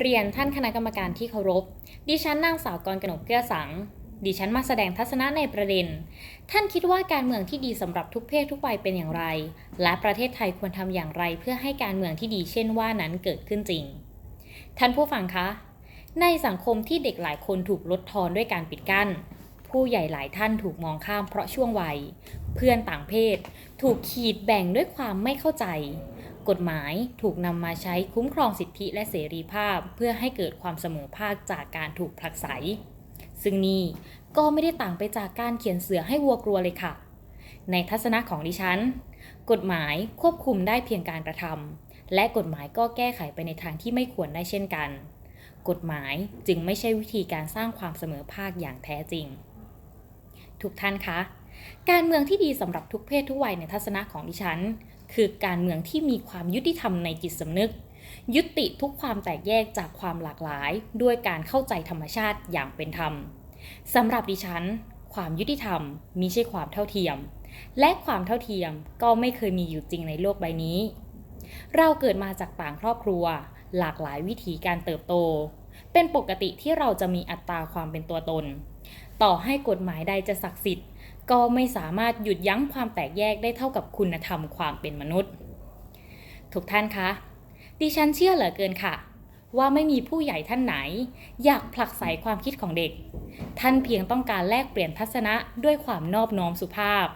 เรียนท่านคณะกรรมการที่เคารพ ดิฉันนางสาวกรกนกเกลือสัง ดิฉันมาแสดงทัศนะในประเด็น ท่านคิดว่าการเมืองที่ดีสำหรับทุกเพศทุกวัยเป็นอย่างไร และประเทศไทยควรทำอย่างไรเพื่อให้การเมืองที่ดีเช่นว่านั้นเกิดขึ้นจริง ท่านผู้ฟังคะ ในสังคมที่เด็กหลายคนถูกลดทอนด้วยการปิดกั้น ผู้ใหญ่หลายท่านถูกมองข้ามเพราะช่วงวัย เพื่อนต่างเพศ ถูกขีดแบ่งด้วยความไม่เข้าใจ กฎหมายถูกนำมาใช้คุ้มครองสิทธิและเสรีภาพ เพื่อให้เกิดความเสมอภาคจากการถูกผลักไส ซึ่งนี่ก็ไม่ได้ต่างไปจากการเขียนเสือให้วัวกลัวเลยค่ะ ในทัศนะของดิฉัน กฎหมายควบคุมได้เพียงการกระทำและกฎหมายก็แก้ไขไปในทางที่ไม่ควรได้เช่นกัน กฎหมายจึงไม่ใช่วิธีการสร้างความเสมอภาคอย่างแท้จริง ทุกท่านคะการเมืองที่ดีสำหรับทุกเพศทุกวัยในทัศนะของดิฉัน คือการเมืองที่มีความยุติธรรมในจิตสำนึก ยุติทุกความแตกแยกจากความหลากหลาย ด้วยการเข้าใจธรรมชาติอย่างเป็นธรรมสำหรับดิฉัน ความยุติธรรมมิใช่ความเท่าเทียม และความเท่าเทียมก็ไม่เคยมีอยู่จริงในโลกใบนี้ เราเกิดมาจากต่างครอบครัว หลากหลายวิธีการเติบโต เป็นปกติที่เราจะมีอัตราความเป็นตัวตน ต่อให้กฎหมายใดจะศักดิ์สิทธิ์ ก็ไม่สามารถหยุดยั้งความแตกแยกได้เท่ากับคุณธรรมความเป็นมนุษย์ ทุกท่านคะดิฉันเชื่อเหลือเกินค่ะ ว่าไม่มีผู้ใหญ่ท่านไหน อยากผลักไสความคิดของเด็ก ท่านเพียงต้องการแลกเปลี่ยนทัศนะด้วยความนอบน้อมสุภาพ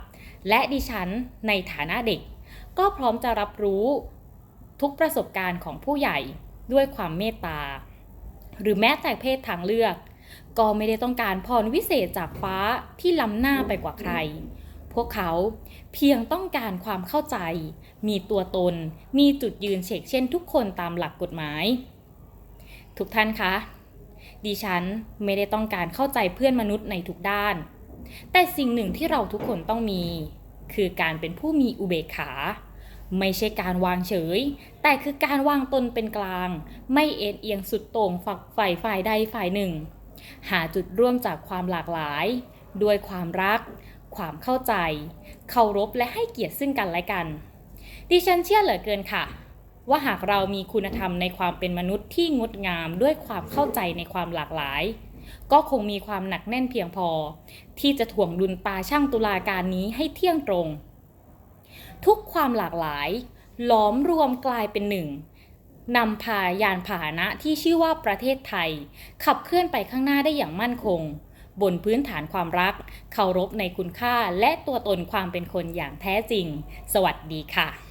และดิฉันในฐานะเด็ก ก็พร้อมจะรับรู้ทุกประสบการณ์ของผู้ใหญ่ด้วยความเมตตา หรือแม้แต่เพศทางเลือก ก็ไม่ได้ต้องการพรวิเศษจากฟ้าที่ล้ำหน้าไปกว่าใคร พวกเขาเพียงต้องการความเข้าใจ มีตัวตน มีจุดยืนเฉกเช่นทุกคนตามหลักกฎหมาย ทุกท่านคะ ดิฉันไม่ได้ต้องการเข้าใจเพื่อนมนุษย์ในทุกด้าน แต่สิ่งหนึ่งที่เราทุกคนต้องมี คือการเป็นผู้มีอุเบกขาไม่ใช่การวางเฉย แต่คือการวางตนเป็นกลาง ไม่เอ็นเอียงสุดโต่งฝักฝ่ายฝ่ายใดฝ่ายหนึ่ง หาจุดร่วมจากความหลากหลาย ด้วยความรัก ความเข้าใจ เคารพและให้เกียรติซึ่งกันและกัน ดิฉันเชื่อเหลือเกินค่ะ ว่าหากเรามีคุณธรรมในความเป็นมนุษย์ที่งดงามด้วยความเข้าใจในความหลากหลาย ก็คงมีความหนักแน่นเพียงพอ ที่จะถ่วงดุลตาช่างตุลาการนี้ให้เที่ยงตรง ทุกความหลากหลายล้อมรวมกลายเป็นหนึ่ง นำพายานพาหนะที่ชื่อว่าประเทศไทย ขับเคลื่อนไปข้างหน้าได้อย่างมั่นคง บนพื้นฐานความรัก เคารพในคุณค่าและตัวตนความเป็นคนอย่างแท้จริง สวัสดีค่ะ